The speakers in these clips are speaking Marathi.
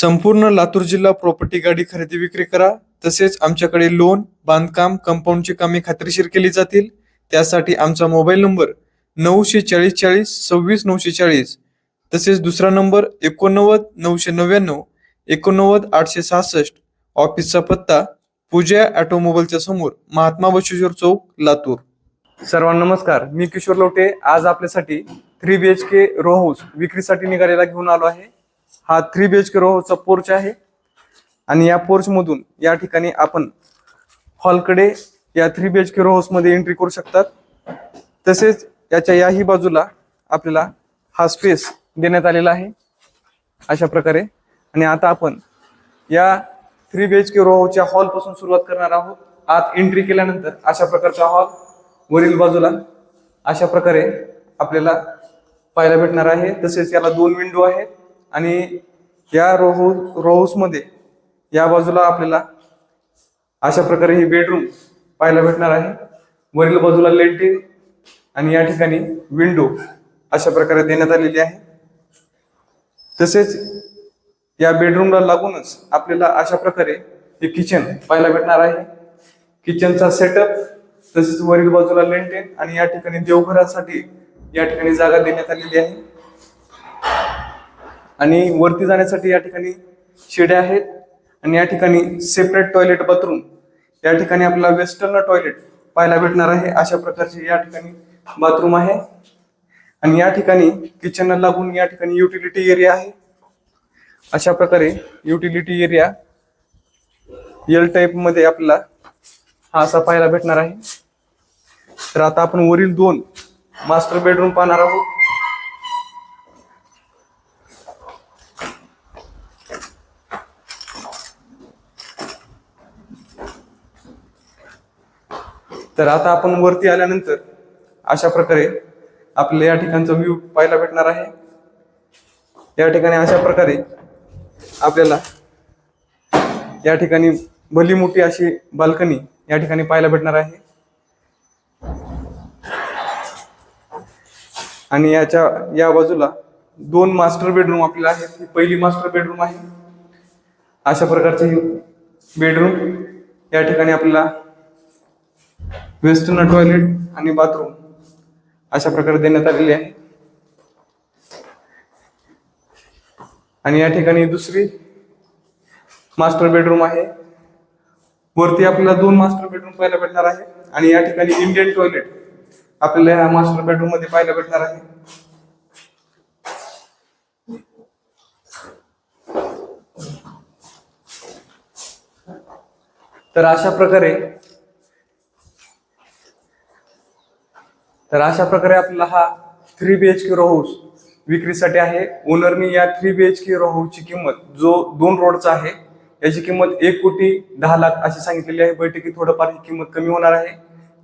संपूर्ण लातूर जिल्हा प्रॉपर्टी गाडी खरेदी विक्री करा. तसेच आमच्याकडे लोन बांधकाम कंपाऊंडची कामे खात्रीशीर केली जातील. त्यासाठी आमचा मोबाईल नंबर नऊशे चाळीस चाळीस सव्वीस नऊशे चाळीस तसेच दुसरा नंबर एकोणनव्वद नऊशे नव्याण्णव एकोणनव्वद आठशे सहासष्ट. ऑफिसचा पत्ता पूजा ऑटोमोबाईलच्या समोर महात्मा बशेश्वर चौक लातूर. सर्वांना नमस्कार. मी किशोर लोटे. आज आपल्यासाठी three B H K row house विक्रीसाठी निघालेला घेऊन आलो आहे. हा थ्री बी एच के रोचा पोर्च आहे. आणि या पोर्च मधून या ठिकाणी आपण हॉलकडे या three B H K row मध्ये एंट्री करू शकतात. तसेच याच्या याही बाजूला आपल्याला हा स्पेस देण्यात आलेला आहे. अशा प्रकारे. आणि आता आपण या three B H K row हाऊसच्या हॉलपासून सुरुवात करणार आहोत. आत एंट्री केल्यानंतर अशा प्रकारचा हॉल वरील बाजूला अशा प्रकारे आपल्याला पाहायला भेटणार आहे. तसेच याला दोन विंडो आहेत. आणि या रोहू रोहूसमध्ये या बाजूला आपल्याला अशा प्रकारे ही बेडरूम पाहायला भेटणार आहे. वरील बाजूला लेट्रिन आणि या ठिकाणी विंडो अशा प्रकारे देण्यात आलेली आहे. तसेच या बेडरूमला लागूनच आपल्याला अशा प्रकारे हे किचन पाहायला भेटणार आहे. किचनचा सेटअप तसेच वरील बाजूला लेंटेन आणि या ठिकाणी देवघरासाठी या ठिकाणी जागा देण्यात आलेली आहे. आणि वरती जाण्यासाठी या ठिकाणी शिड्या आहेत आणि या ठिकाणी सेपरेट टॉयलेट बाथरूम या ठिकाणी आपल्याला वेस्टर्न टॉयलेट पाहायला भेटणार आहे. अशा प्रकारचे या ठिकाणी बाथरूम आहे. आणि या ठिकाणी किचनला लागून या ठिकाणी युटिलिटी एरिया आहे. अशा प्रकारे युटिलिटी एरिया एल टाईपमध्ये आपल्याला हा असा पाहायला भेटणार आहे. तर आता आपण वरील दोन मास्टर बेडरूम पाहणार आहोत. तर आता आपण वरती आल्यानंतर अशा प्रकारे आपल्याला या ठिकाणचा व्ह्यू पाहायला भेटणार आहे. या ठिकाणी अशा प्रकारे आपल्याला या ठिकाणी भली मोठी अशी बाल्कनी या ठिकाणी पाहायला भेटणार आहे. आणि याच्या या बाजूला दोन मास्टर बेडरूम आपल्याला आहेत. ही पहिली मास्टर बेडरूम आहे. अशा प्रकारचे बेडरूम या ठिकाणी आपल्याला वेस्टर्न टॉयलेट आणि बाथरूम अशा प्रकारे देण्यात आलेले आहे. आणि या ठिकाणी दुसरी मास्टर बेडरूम आहे. वरती आपल्याला दोन मास्टर बेडरूम पाहायला भेटणार आहे. आणि या ठिकाणी इंडियन टॉयलेट आपल्याला ह्या मास्टर बेडरूममध्ये पाहायला भेटणार आहे. तर अशा प्रकारे तर अशा प्रकारे आपल्याला हा three B H K row house विक्रीसाठी आहे. ओनरनी या three B H K row हाऊसची किंमत जो दोन रोडचा आहे याची किंमत एक कोटी दहा लाख अशी सांगितलेली आहे. बैठकीत थोडंफार ही किंमत कमी होणार आहे.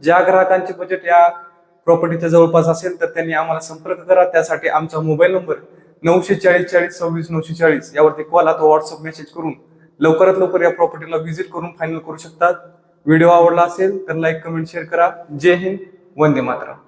ज्या ग्राहकांचे बजेट या प्रॉपर्टीच्या जवळपास असेल तर त्यांनी आम्हाला संपर्क करा. त्यासाठी आमचा मोबाईल नंबर नऊशे चाळीस चाळीस सव्वीस नऊशे चाळीस यावरती कॉल अथवा व्हॉट्सअप मेसेज करून लवकरात लवकर या प्रॉपर्टीला व्हिजिट करून फायनल करू शकतात. व्हिडिओ आवडला असेल तर लाईक कमेंट शेअर करा. जय हिंद वंदे मातरम.